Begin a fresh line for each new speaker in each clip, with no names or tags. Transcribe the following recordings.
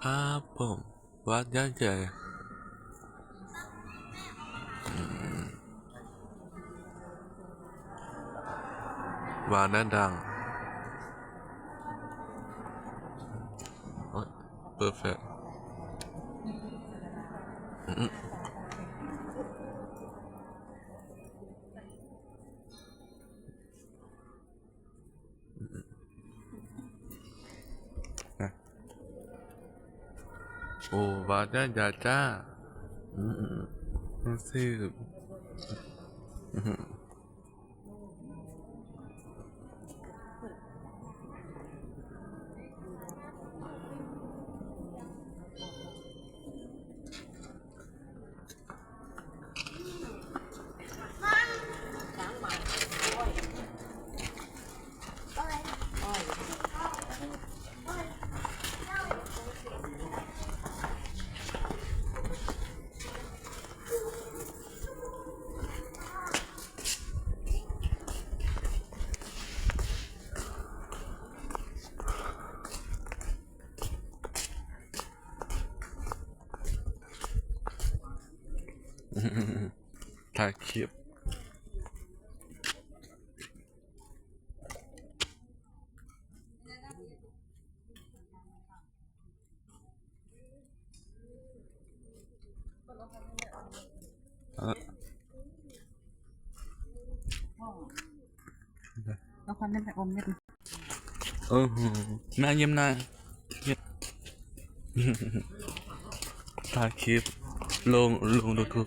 Apple và giá trẻ và nên rằng perfect. โอ้วาจ้านยาจ้าอืมอืมอืมสึกอืม ถ่ายคลิปเออ
เอาควันเป็นแบบอมเม็ด
เออหือหน้าเยี่ยมหน้าเยี่ยมถ่ายคลิปลงลงยูทูบ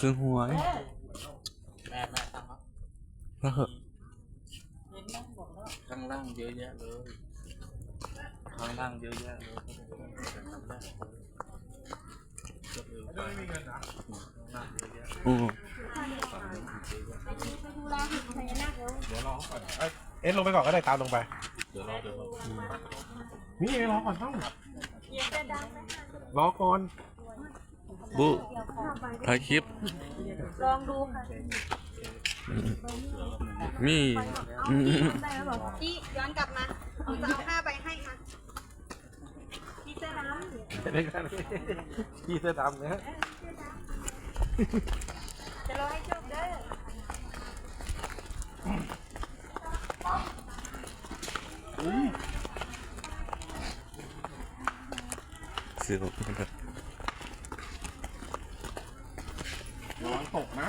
ซื้อหวยแล้วเหอะ
ข้างล่างเยอะแยะเลย ข้างล่างเยอะแยะเลยก็คือไปข้างล่างเยอะแยะ
อือ
เดี๋ยวรอก่อนเอ้ยเอ็ดลงไปก่อนก็ได้ตามลงไป
เดี๋ยวรอเดี๋ยวรอ
นี่รอก่อนต้องรอก่อน
บุถ่ายคลิป
ลองดูค่ะ
มีอืม
พี่ย้อนกลับมาผมจะเอาห้าใบให้ค่ะพี่เสื้อดำ
ได้กันพี่เสื้อดำนะฮะ
จะรอให้จบเด้อ
เสียว
ระวังตกนะ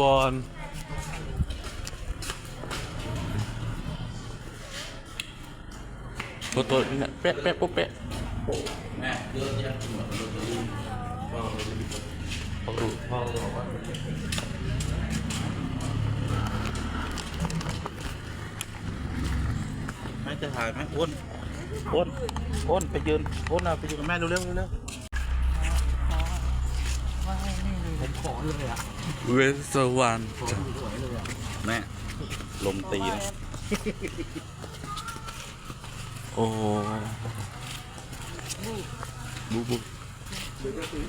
บอลโตัวตัวเนี่ยเป๊ะเป๊ะปุ๊บเป๊ะ
แม่เยอะแยะหมดเลยพ่อเลย
พ่อพ่อบอกว่า
แม่จะถ่ายไหมอ้วนอ้วนอ้วนไปยืนอ้วนเอาไปยืนกับแม่เร็วๆเร็ว
เวสสวรรค์จ้ะ
ๆแม่ลมตีนะ
โอ้บูบู
หรือก็คือ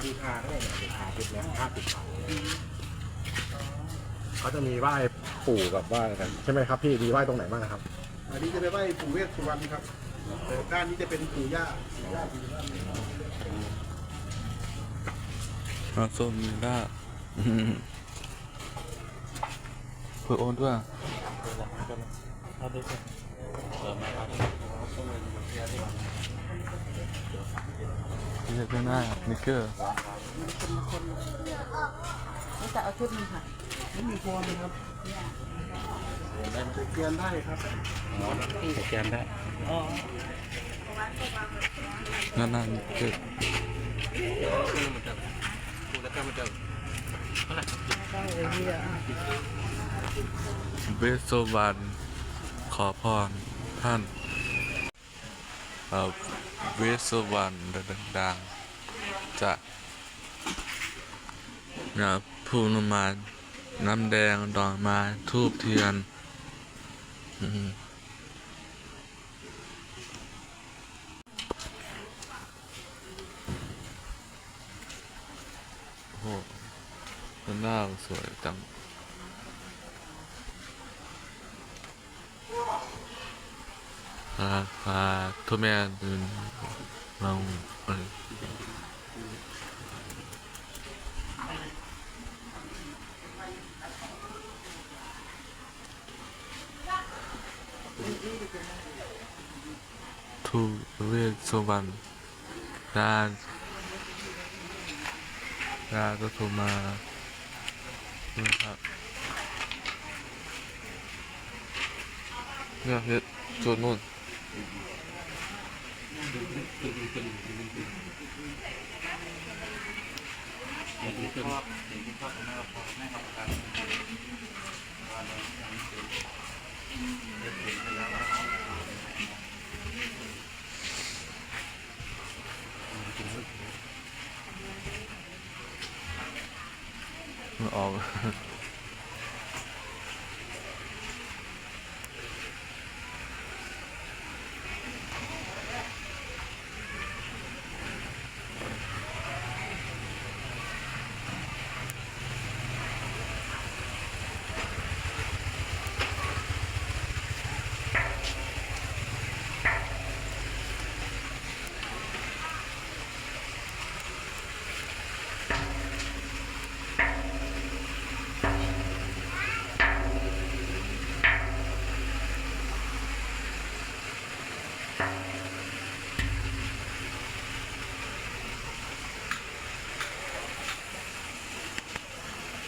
คืออาก็ได้เนี่ยอาติดแล้วอาติดเขาเขาจะมีไหว้ปู่กับไหว้กันใช่ไหมครับพี่มีไหว้ตรงไหนบ้างครับ
อันนี้จะไปไหว้ปู่เวสสุวรรณครับแต่ด้านนี้จะเป็นปู่ย่าปู่ย่าปู่ย่า
มาโซนมิล่าเพื่อโอนด้วย
เอาด้วยกันเออมาครับ
ที่จะเป็นหน้านิกเกอร์
นี่จะเอาชุดนึงค่ะ
ไม่มีฟอนเลยครับ
ได้ไหม
เกียนได้ครับ
อ๋อสแกนได้
น้าหน้านิกเกอร์
เมันจะพูดแล้วรรับ
สโซวันขอพรท่านเอ่อเวสโซวันดังๆจะนะผู้นำมาน้ำแดงดอกไม้ทูบเทียน อืม โอ้โหน้าสวยจังพาพาทุกแม่เดินลองเออทูเวสสวรรณดา ดาก็โทรมานะครับเนี่ยเฮ็ดจุดนู่น
อ ย่างที่ชอบอย่างที่ชอบของแม่พอแม่ขอบคุณ
มันออ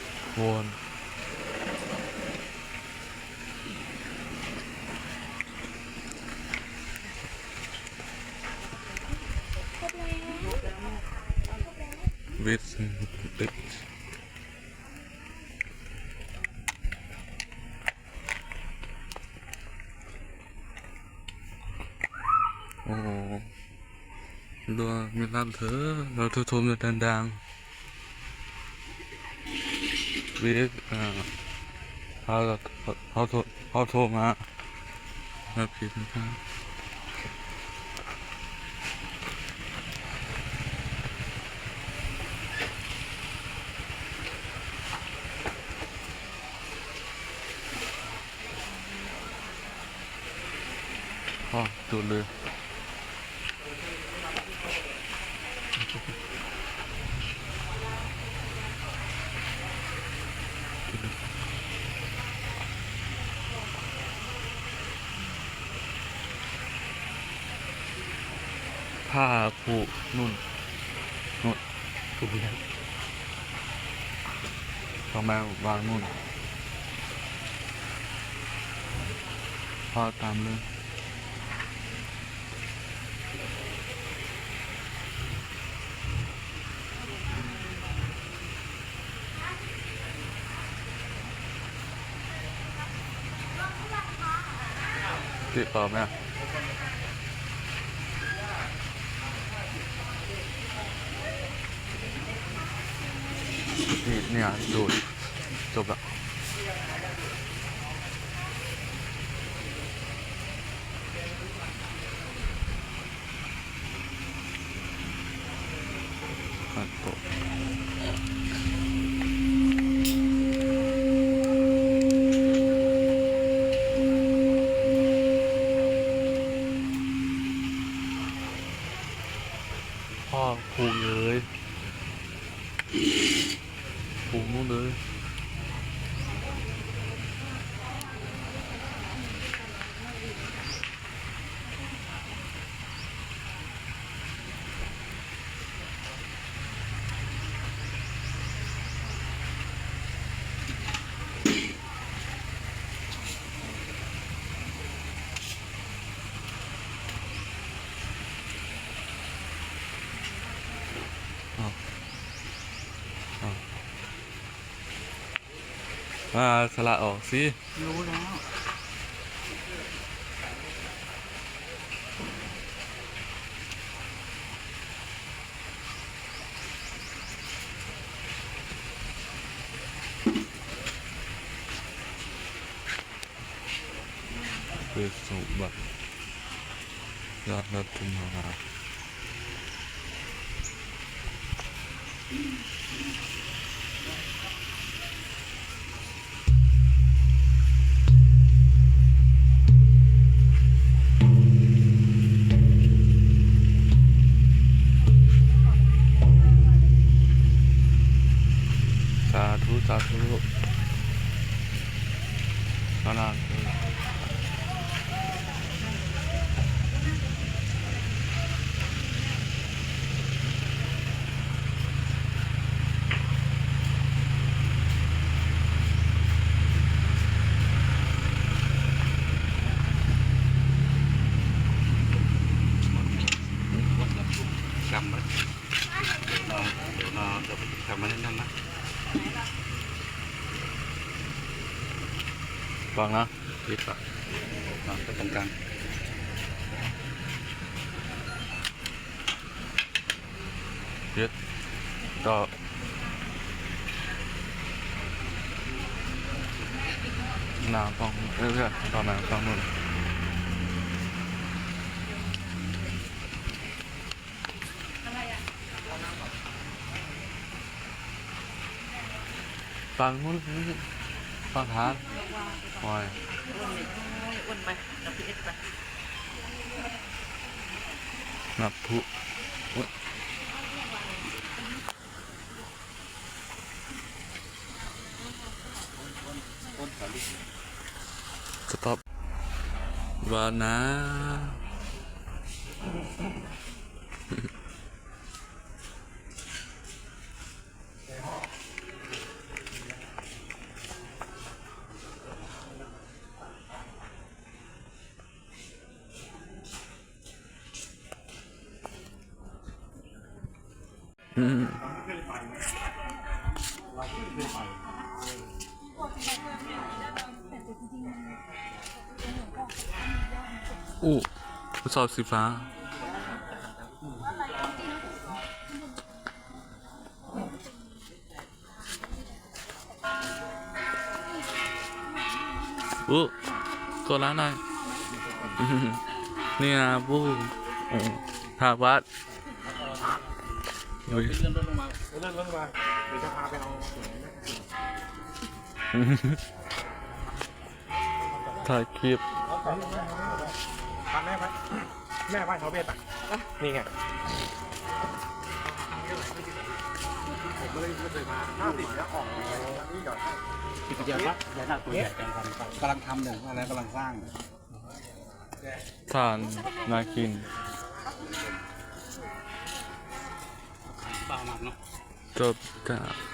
ก วนวิทย์ตึกโอ้ดูมีลำเถอะเราทุทมจะดังๆ วิทย์อ่าเขาเขาโทรเขาโทรมาแล้วผิดนะครับอ๋อจุดเลยผ้า ผูกนุ่นนุ่นผูกยังต้องมาวางนุ่นพอตามเลยติดต่อไหม อะนี่เนี่ยดู มาสละออกสิ
รู้แล้ว
คือสมบัติยอดรัตนา ฟังเนาะ
รีบปะนอนไปตรงกลาง
ยึดก็น้ำต้องเรื่อยๆตอนน้ำต้องนู่นฟังนู้นฟังทาน โอ้ย
อ้วนไปกับพีเอสไป
นับผู้สต็อปวานา อู้ทดสอบสีฟ้า อู้กดร้านหน่อยนี่นะผู้อืมทาวัด
เลื่อนรถลงมา
เลื่อนรถลงมาเดี๋ยวจะพาไปเอา
ถ่ายคลิป
พาแม่ไปแม่ไปเขาเบียดอะนี่ไงผมก็เลยไม่เคยมาห้าสิบแล้วออกานี่หยอดให้
ปิดเดียวครับเดี๋ยวหน้าตัวใหญ่กำลังกำลังทำอยู่อะไรกำลังสร้าง
ทานนาคิน
บ้า